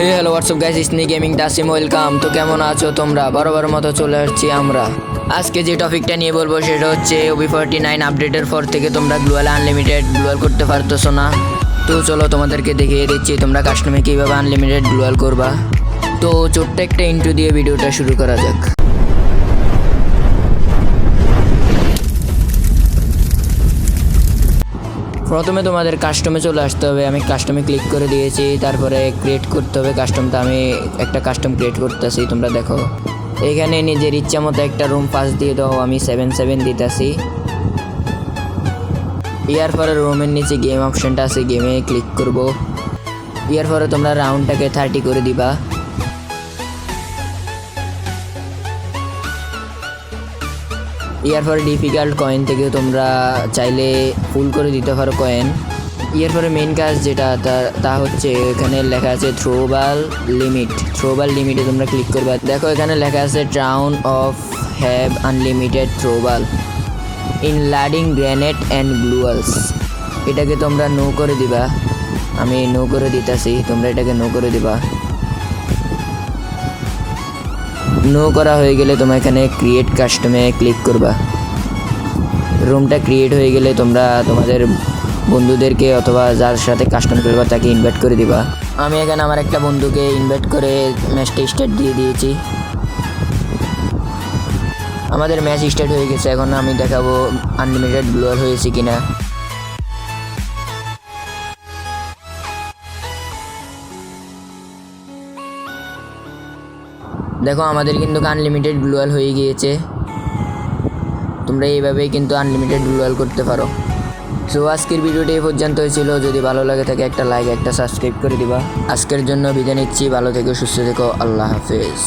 হে hello WhatsApp guys স্নি gaming Tasim welcome তো কেমন আছো তোমরা? বরাবর মতো চলে আসছি আমরা। আজকে যে টপিকটা নিয়ে বলব সেটা হচ্ছে ওবি ফর্টি নাইন আপডেটের পর থেকে তোমরা গ্লোয়াল আনলিমিটেড গ্লোয়াল করতে পারতেছো না। তো চলো তোমাদেরকে দেখিয়ে দিচ্ছি তোমরা কাস্টমে কীভাবে আনলিমিটেড গ্লোয়াল করবা। তো ছোট্ট একটা ইন্টু দিয়ে ভিডিওটা শুরু করা যাক। প্রথমে তোমাদের কাস্টমে চলে আসতে হবে। আমি কাস্টমে ক্লিক করে দিয়েছি, তারপরে ক্রিয়েট করতে হবে কাস্টমটা আমি একটা কাস্টম ক্রিয়েট করতেছি, তোমরা দেখো। এখানে নিজের ইচ্ছা মতো একটা রুম পাস দিয়ে দাও, আমি সেভেন সেভেন দিতেছি। ইয়ার পরে রুমের নিচে গেম অপশনটা আছে গেমে ক্লিক করব। ইয়ার পরে তোমরা রাউন্ডটাকে থার্টি করে দিবা। ইয়ার পরে ডিফিকাল্ট কয়েন থেকে তোমরা চাইলে ফুল করে দিতে পারো কয়েন ইয়ার পরে মেন কাজ যেটা, তা- হচ্ছে এখানে লেখা আছে থ্রোবাল লিমিট থ্রোবাল লিমিটে তোমরা ক্লিক করবে। দেখো এখানে লেখা আছে town of have unlimited throwable in loading grenade and gloo walls এটাকে তোমরা নো করে দিবা। আমি নো করে দিতেছি, তোমরা এটাকে নো করে দিবা। নো করা হয়ে গেলে তোমরা এখানে ক্রিয়েট কাস্টমে ক্লিক করবা। রুমটা ক্রিয়েট হয়ে গেলে তোমরা তোমাদের বন্ধুদেরকে অথবা যার সাথে কাস্টম করবা তাকে ইনভাইট করে দিবা। আমি এখানে আমার একটা বন্ধুকে ইনভাইট করে ম্যাচটা স্টার্ট দিয়ে দিয়েছি। আমাদের ম্যাচ স্টার্ট হয়ে গেছে, এখন আমি দেখাবো আনলিমিটেড ব্লোয়ার হয়েছে কিনা। দেখো, আমাদের কিন্তু আনলিমিটেড গ্লোয়াল হয়ে গিয়েছে। তোমরা এইভাবেই কিন্তু আনলিমিটেড গ্লোয়াল করতে পারো। সো আজকের ভিডিওটি এই পর্যন্ত হয়েছিল যদি ভালো লাগে থাকে, একটা লাইক একটা সাবস্ক্রাইব করে দিবা। আজকের জন্য বিদায় নিচ্ছি। ভালো থেকো, সুস্থ থেকো। আল্লাহ হাফেজ।